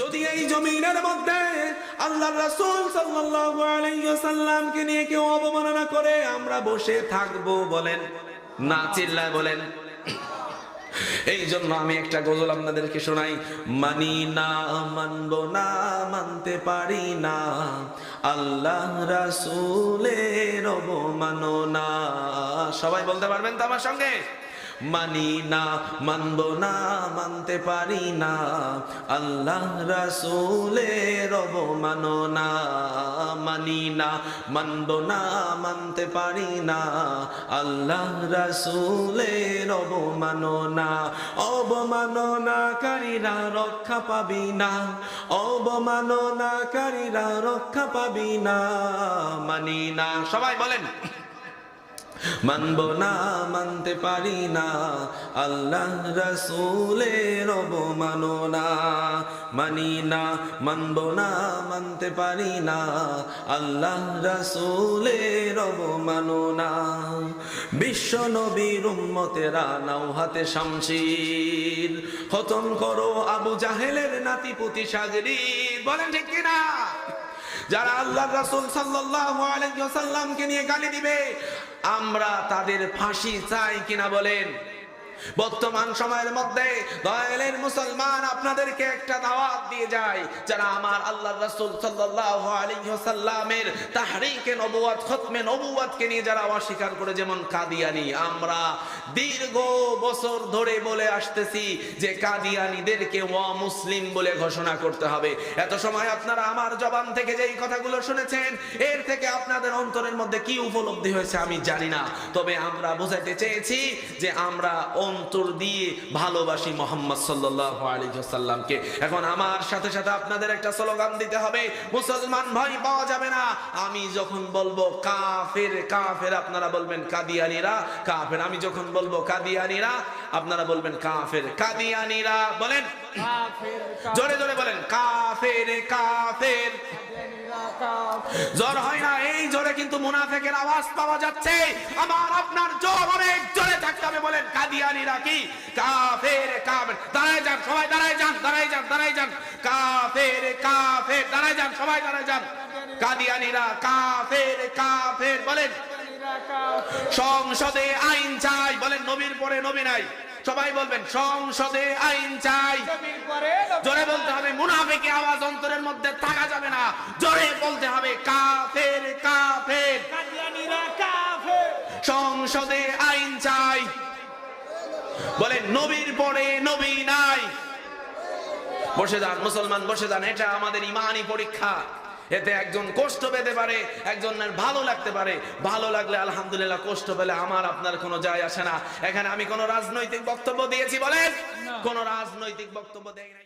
যদি এই জমিনের মধ্যে আল্লাহ রাসূল সাল্লাল্লাহু নিয়ে কেউ অবমাননা করে, আমরা বসে থাকব বলেন, না চিল্লায় বলেন। এই জন্য আমি একটা গজল আপনাদেরকে শোনাই, মানি না, মানব না, মানতে পারি না, আল্লাহ রাসূলের অবমাননা। সবাই বলতে পারবেন তো আমার সঙ্গে? মানি না, মানব না, মানতে পারি না। আল্লাহ রাসূলের অবমাননা। মানি না, মানব না, মানতে পারি না। আল্লাহ রাসূলের অবমাননা। অবমাননাকারীরা রক্ষা পাবি না। অবমাননাকারীরা রক্ষা পাবি না। মানি না। সবাই বলেন। মানব না, মানতে পারি না। আল্লাহ রসুলের অবমাননা। মানি না, মানব না, মানতে পারি না। আল্লাহ রসুলের অবমাননা। বিশ্ব নবীর উম্মতেরা নাও হাতে শামশির খতম করো আবু জাহেলের নাতি পুতি সাগরি বলেন ঠিক কিনা? যারা আল্লাহ রাসুল সাল্লাহ আলাইহি ওয়াসাল্লামকে নিয়ে গালি দিবে, আমরা তাদের ফাঁসি চাই কিনা বলেন। বর্তমান সময়ের মধ্যে দয়ালের মুসলমান আপনাদেরকে একটা দাওয়াত দিয়ে যায়, যারা আমার আল্লাহ রাসূল সাল্লাল্লাহু আলাইহি ওয়াসাল্লামের তাহরিকে খতমে নবুয়াতকে নিয়ে যারা অস্বীকার করে, যেমন কাদিয়ানি, আমরা দীর্ঘ বছর ধরে বলে আসতেছি যে কাদিয়ানিদেরকে অমুসলিম বলে ঘোষণা করতে হবে। এত সময় আপনারা আমার জবান থেকে যেই কথাগুলো শুনেছেন, এর থেকে আপনাদের অন্তরের মধ্যে কি উপলব্ধি হয়েছে আমি জানি না। তবে আমরা বোঝাতে চেয়েছি যে আমরা অন্তর দিয়ে ভালোবাসি মোহাম্মদ সাল্লাল্লাহু আলাইহি এখন আমার সাথে সাথে আপনাদের একটা স্লোগান দিতে হবে মুসলমান ভাই পাওয়া যাবে না। আমি যখন বলব কাফের কাফের আপনারা বলবেন কাদিয়ানিরা কাফের। আমি যখন বলব কাদিয়ানিরা আপনারা বলবেন কাফের কাদিয়ানিরা। বলেন। জোরে জোরে বলেন কাফের কাফের। জ্বর হয় না এই জোরে কিন্তু মুনাফেকের আওয়াজ পাওয়া যাচ্ছে। আমার আপনার জ্বর অনেক বলেন কাদিয়ানিরা কি? কাফের কাফের। দাঁড়ায় যান সবাই দাঁড়ায় যান দাঁড়ায় যান দাঁড়ায় যান। কাফের কাফের। দাঁড়ায় যান সবাই দাঁড়ায় যান। কাদিয়ানিরা কাফের কাফের বলেন। সংসদে আইন চাই বলেন নবীর পরে নবী নাই। সবাই বলবেন সংসদে আইন চাই। জোরে বলতে হবে মুনাফিকে আওয়াজ অন্তরের মধ্যে থাকা যাবে না। জোরে বলতে হবে কাফের কাফের। কাফের। সংসদে বলে নবীর পরে নবী নাই। বসে যান মুসলমান বসে যান এটা আমাদের ইমানই পরীক্ষা। এতে একজন কষ্ট পেতে পারে একজনের ভালো লাগতে পারে। ভালো লাগলে আলহামদুলিল্লাহ কষ্ট পেলে আমার আপনার কোনো যায় আসে না। এখানে আমি কোনো রাজনৈতিক বক্তব্য দিয়েছি বলেন। কোনো রাজনৈতিক বক্তব্য দেয় নাই।